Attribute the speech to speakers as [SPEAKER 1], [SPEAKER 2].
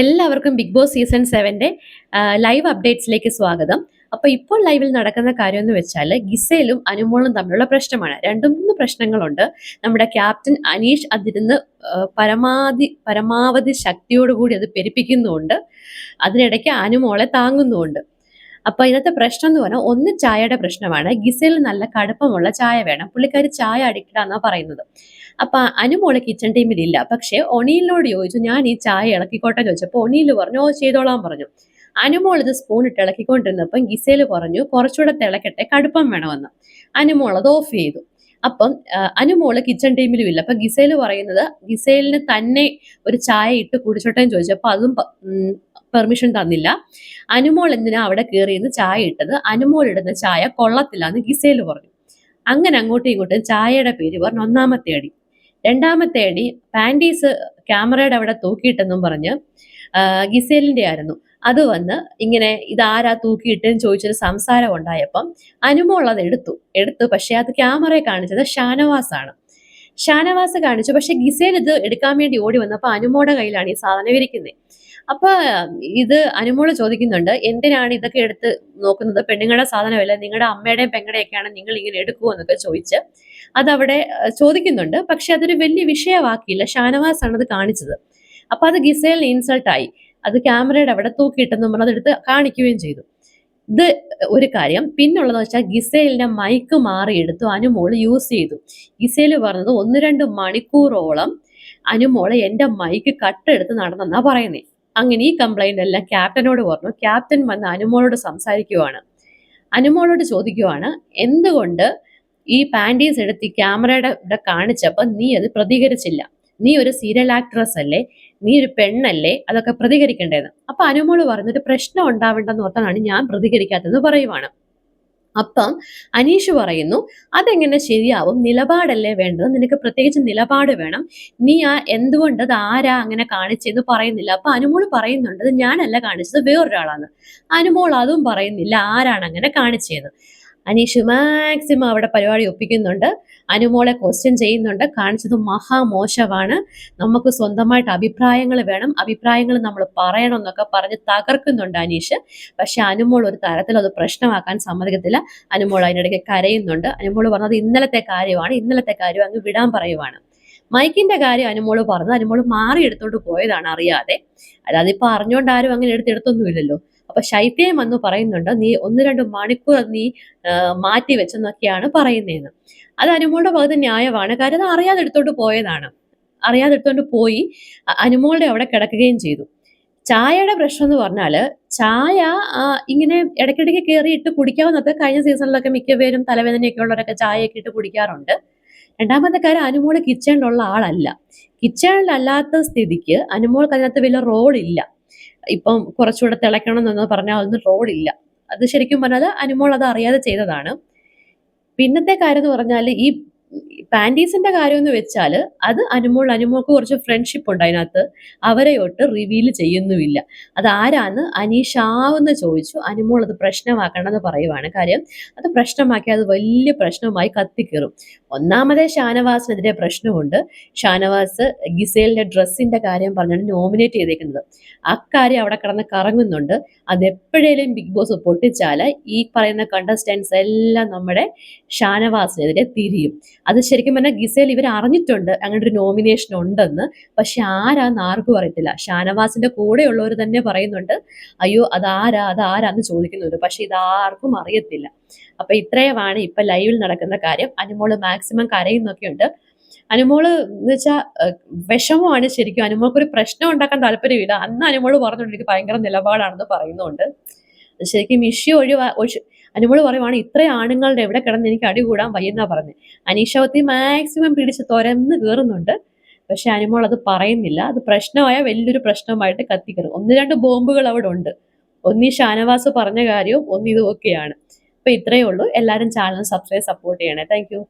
[SPEAKER 1] എല്ലാവർക്കും Big Boss season സെവന്റെ live അപ്ഡേറ്റ്സിലേക്ക് സ്വാഗതം. അപ്പോൾ ഇപ്പോൾ ലൈവിൽ നടക്കുന്ന കാര്യം എന്ന് വെച്ചാൽ ഗിസയിലും അനുമോളും തമ്മിലുള്ള പ്രശ്നമാണ്. രണ്ടു മൂന്ന് പ്രശ്നങ്ങളുണ്ട്. നമ്മുടെ ക്യാപ്റ്റൻ അനീഷ് അതിരുന്ന് പരമാവധി പരമാവധി ശക്തിയോടുകൂടി അത് പെരുപ്പിക്കുന്നുമുണ്ട്. അതിനിടയ്ക്ക് അനുമോളെ താങ്ങുന്നുമുണ്ട്. അപ്പൊ ഇന്നത്തെ പ്രശ്നം എന്ന് പറഞ്ഞാൽ ഒന്ന് ചായയുടെ പ്രശ്നമാണ്. ഗിസയിൽ നല്ല കടുപ്പമുള്ള ചായ വേണം. പുള്ളിക്കാരി ചായ അഡിക്റ്റഡ് ആണെന്നാ പറയുന്നത്. അപ്പൊ അനുമോൾ കിച്ചൺ ടീമിൽ ഇല്ല. പക്ഷെ ഒണിയിലിനോട് ചോദിച്ചു ഞാൻ ഈ ചായ ഇളക്കിക്കോട്ടെ? ചോദിച്ചപ്പോൾ ഒണിയിൽ പറഞ്ഞു ഓ ചെയ്തോളാൻ പറഞ്ഞു. അനുമോൾ ഇത് സ്പൂൺ ഇട്ട് ഇളക്കിക്കൊണ്ടിരുന്നപ്പം ഗിസേൽ പറഞ്ഞു കുറച്ചുകൂടെ തിളക്കട്ടെ കടുപ്പം വേണമെന്ന്. അനുമോൾ അത് ഓഫ് ചെയ്തു. അപ്പം അനുമോൾ കിച്ചൺ ടീമിലും ഇല്ല. അപ്പൊ ഗിസയിൽ പറയുന്നത് ഗിസേലിന് തന്നെ ഒരു ചായ ഇട്ട് കുടിച്ചോട്ടെ? എന്ന് ചോദിച്ചപ്പോൾ അതും പെർമിഷൻ തന്നില്ല. അനുമോൾ എന്തിനാ അവിടെ കയറിയിരുന്ന് ചായ ഇട്ടത്? അനുമോൾ ഇടുന്ന ചായ കൊള്ളത്തില്ലാന്ന് ഗിസേൽ പറഞ്ഞു. അങ്ങനെ അങ്ങോട്ടും ഇങ്ങോട്ടും ചായയുടെ പേര് പറഞ്ഞു ഒന്നാമത്തെ അടി. രണ്ടാമത്തെ അടി പാന്റീസ് ക്യാമറയുടെ അവിടെ തൂക്കിയിട്ടെന്നും പറഞ്ഞ് ഗിസേലിന്റെ ആയിരുന്നു. അത് വന്ന് ഇങ്ങനെ ഇതാരാ തൂക്കിയിട്ടെന്ന് ചോദിച്ചൊരു സംസാരം ഉണ്ടായപ്പം അനുമോൾ അത് എടുത്തു. എടുത്തു പക്ഷെ അത് ക്യാമറയെ കാണിച്ചത് ഷാനവാസാണ്. ഷാനവാസ് കാണിച്ചു. പക്ഷെ ഗിസേൽ ഇത് എടുക്കാൻ വേണ്ടി ഓടി വന്നപ്പോൾ അനുമോടെ കയ്യിലാണ് ഈ സാധനം ഇരിക്കുന്നത് അപ്പൊ ഇത് അനുമോൾ ചോദിക്കുന്നുണ്ട് എന്തിനാണ് ഇതൊക്കെ എടുത്ത് നോക്കുന്നത്? പെണ്ണുങ്ങളുടെ സാധനമല്ല? നിങ്ങളുടെ അമ്മയുടെയും പെങ്ങളുടെയൊക്കെയാണ് നിങ്ങൾ ഇങ്ങനെ എടുക്കുമോ എന്നൊക്കെ ചോദിച്ച് അതവിടെ ചോദിക്കുന്നുണ്ട്. പക്ഷെ അതൊരു വലിയ വിഷയമാക്കിയില്ല ഷാനവാസ് ആണ് അത് കാണിച്ചത്. അപ്പൊ അത് ഗിസേലിന് ഇൻസൾട്ടായി അത് ക്യാമറയുടെ അവിടെ തൂക്കിയിട്ടെന്നും പറഞ്ഞ് അതെടുത്ത് കാണിക്കുകയും ചെയ്തു. ഇത് ഒരു കാര്യം. പിന്നുള്ളതെന്ന് വെച്ചാൽ ഗിസേലിന്റെ മൈക്ക് മാറിയെടുത്തു അനുമോൾ യൂസ് ചെയ്തു. ഗിസേൽ പറഞ്ഞത് ഒന്ന് രണ്ട് മണിക്കൂറോളം അനുമോൾ എന്റെ മൈക്ക് കട്ടെടുത്ത് നടന്നെന്നാ പറയുന്നേ. അങ്ങനെ ഈ കംപ്ലൈന്റ് എല്ലാം ക്യാപ്റ്റനോട് പറഞ്ഞു. ക്യാപ്റ്റൻ വന്ന് അനുമോളോട് സംസാരിക്കുവാണ്. അനുമോളോട് ചോദിക്കുവാണ് എന്തുകൊണ്ട് ഈ പാന്റീസ് എടുത്ത് ക്യാമറയുടെ ഇവിടെ കാണിച്ചപ്പോൾ നീ അത് പ്രതികരിച്ചില്ല? നീ ഒരു സീരിയൽ ആക്ട്രസ് അല്ലേ? നീ ഒരു പെണ്ണല്ലേ? അതൊക്കെ പ്രതികരിക്കേണ്ടതെന്ന് അപ്പൊ അനുമോൾ പറഞ്ഞൊരു പ്രശ്നം ഉണ്ടാവേണ്ടെന്ന് ഓർത്താണ് ഞാൻ പ്രതികരിക്കാത്തത് പറയുവാണ്. അപ്പം അനീഷ് പറയുന്നു അതെങ്ങനെ ശരിയാവും? നിലപാടല്ലേ വേണ്ടത്? നിനക്ക് പ്രത്യേകിച്ച് നിലപാട് വേണം. നീ ആ എന്തുകൊണ്ട് അത് ആരാ അങ്ങനെ കാണിച്ചെന്ന് പറയുന്നില്ല. അപ്പൊ അനുമോൾ പറയുന്നുണ്ട് "ഇത് ഞാനല്ല കാണിച്ചത് വേറൊരാളാണ്. അനുമോൾ അതും പറയുന്നില്ല ആരാണ് അങ്ങനെ കാണിച്ചതെന്ന്? അനീഷ് മാക്സിമം അവിടെ പരിപാടി ഒപ്പിക്കുന്നുണ്ട്. അനുമോളെ ക്വസ്റ്റ്യൻ ചെയ്യുന്നുണ്ട്. കാണിച്ചത് മഹാമോശമാണ്. നമുക്ക് സ്വന്തമായിട്ട് അഭിപ്രായങ്ങൾ വേണം. അഭിപ്രായങ്ങൾ നമ്മൾ പറയണം എന്നൊക്കെ പറഞ്ഞ് തകർക്കുന്നുണ്ട് അനീഷ്. പക്ഷെ അനുമോൾ ഒരു തരത്തിൽ അത് പ്രശ്നമാക്കാൻ സമ്മതിക്കത്തില്ല. അനുമോൾ അതിനിടയ്ക്ക് കരയുന്നുണ്ട്. അനുമോൾ പറഞ്ഞത് ഇന്നലത്തെ കാര്യമാണ്. ഇന്നലത്തെ കാര്യം അങ്ങ് വിടാൻ പറയുവാണ്. മൈക്കിന്റെ കാര്യം അനുമോൾ പറഞ്ഞു. അനുമോൾ മാറി എടുത്തോണ്ട് പോയതാണ് അറിയാതെ. അല്ലാതെ ഇപ്പൊ അറിഞ്ഞോണ്ട് ആരും അങ്ങനെ എടുത്തെടുത്തൊന്നുമില്ലല്ലോ അപ്പൊ ശൈത്യം വന്ന് പറയുന്നുണ്ട് നീ ഒന്ന് രണ്ട് മണിക്കൂർ നീ മാറ്റി വെച്ചെന്നൊക്കെയാണ് പറയുന്നതെന്ന് അത് അനുമോളുടെ ഭാഗത്ത് ന്യായമാണ്. കാര്യം അത് അറിയാതെ എടുത്തോണ്ട് പോയതാണ്. അറിയാതെ എടുത്തോണ്ട് പോയി അനുമോളുടെ അവിടെ കിടക്കുകയും ചെയ്തു. ചായയുടെ പ്രശ്നം എന്ന് പറഞ്ഞാൽ ചായ ഇങ്ങനെ ഇടയ്ക്കിടയ്ക്ക് കയറി ഇട്ട് കുടിക്കാവുന്നത് കഴിഞ്ഞ സീസണിലൊക്കെ മിക്കപേരും തലവേദനയൊക്കെ ഉള്ളവരൊക്കെ ചായയൊക്കെ ഇട്ട് കുടിക്കാറുണ്ട്. രണ്ടാമത്തെ കാര്യം അനുമോൾ കിച്ചണിലുള്ള ആളല്ല. കിച്ചണിലല്ലാത്ത സ്ഥിതിക്ക് അനുമോൾക്ക് അതിനകത്ത് വലിയ ഇല്ല ഇപ്പം കുറച്ചുകൂടെ തിളയ്ക്കണം എന്നൊന്നും പറഞ്ഞാൽ അതൊന്നും റോഡില്ല. അത് ശരിക്കും പറഞ്ഞാൽ അനുമോൾ അത് അറിയാതെ ചെയ്തതാണ്. പിന്നത്തെ കാര്യം എന്ന് പറഞ്ഞാൽ ഈ പാന്റീസിന്റെ കാര്യം എന്ന് വെച്ചാൽ അത് അനുമോൾ അനുമോൾക്ക് കുറച്ച് ഫ്രണ്ട്ഷിപ്പ് ഉണ്ട് അതിനകത്ത്. അവരെ റിവീൽ ചെയ്യുന്നുമില്ല. അത് ആരാന്ന് അനീഷാവെന്ന് ചോദിച്ചു. അനുമോൾ അത് പ്രശ്നമാക്കണമെന്ന് പറയുവാണ്. കാര്യം അത് പ്രശ്നമാക്കി അത് വലിയ പ്രശ്നമായി കത്തിക്കേറും. ഒന്നാമതേ ഷാനവാസിനെതിരെ പ്രശ്നമുണ്ട്. ഷാനവാസ് ഗിസേലിന്റെ ഡ്രസ്സിന്റെ കാര്യം പറഞ്ഞാണ് നോമിനേറ്റ് ചെയ്തേക്കുന്നത്. അക്കാര്യം അവിടെ കിടന്ന് കറങ്ങുന്നുണ്ട്. അത് എപ്പോഴേലും ബിഗ് ബോസ് പൊട്ടിച്ചാൽ ഈ പറയുന്ന കണ്ടസ്റ്റൻസ് എല്ലാം നമ്മുടെ ഷാനവാസിനെതിരെ തിരിയും. അത് ശരിക്കും പറഞ്ഞാൽ ഗിസേൽ ഇവർ അറിഞ്ഞിട്ടുണ്ട് അങ്ങനെ ഒരു നോമിനേഷൻ ഉണ്ടെന്ന്. പക്ഷെ ആരാന്ന് ആർക്കും അറിയത്തില്ല. ഷാനവാസിന്റെ കൂടെയുള്ളവർ തന്നെ പറയുന്നുണ്ട് അയ്യോ അതാരാ അതാരാന്ന് ചോദിക്കുന്നുണ്ട്. പക്ഷെ ഇതാർക്കും അറിയത്തില്ല. അപ്പൊ ഇത്രയുമാണ് ഇപ്പൊ ലൈവിൽ നടക്കുന്ന കാര്യം. അനുമോൾ മാക്സിമം കരയുന്നൊക്കെ ഉണ്ട്. അനുമോൾ എന്ന് വെച്ചാൽ വിഷമമാണ് ശരിക്കും. അനുമോൾക്ക് ഒരു പ്രശ്നം ഉണ്ടാക്കാൻ താല്പര്യമില്ല. അന്ന് അനുമോൾ പറഞ്ഞുകൊണ്ട് എനിക്ക് ഭയങ്കര നിലപാടാണെന്ന് പറയുന്നുണ്ട്. ശരിക്കും ഇഷ്യൂ ഒഴിവാ ഒഴി- അനുമോൾ പറയുവാണ് ഇത്ര ആണുങ്ങളുടെ എവിടെ കിടന്ന് എനിക്ക് അടി കൂടാൻ വയ്യെന്നാ പറഞ്ഞ്. അനീഷാവത്തി മാക്സിമം പിടിച്ച് തുരന്ന് കയറുന്നുണ്ട് പക്ഷെ അനുമോൾ അത് പറയുന്നില്ല. അത് പ്രശ്നമായ വലിയൊരു പ്രശ്നമായിട്ട് കത്തിക്കരുത്. ഒന്ന് രണ്ട് ബോംബുകൾ അവിടെ ഉണ്ട്. ഒന്നീ ഷാനവാസ് പറഞ്ഞ കാര്യവും ഒന്ന് ഒക്കെയാണ്. അപ്പൊ ഇത്രയേ ഉള്ളൂ. എല്ലാവരും ചാനൽ സബ്സ്ക്രൈബ് സപ്പോർട്ട് ചെയ്യണേ. താങ്ക്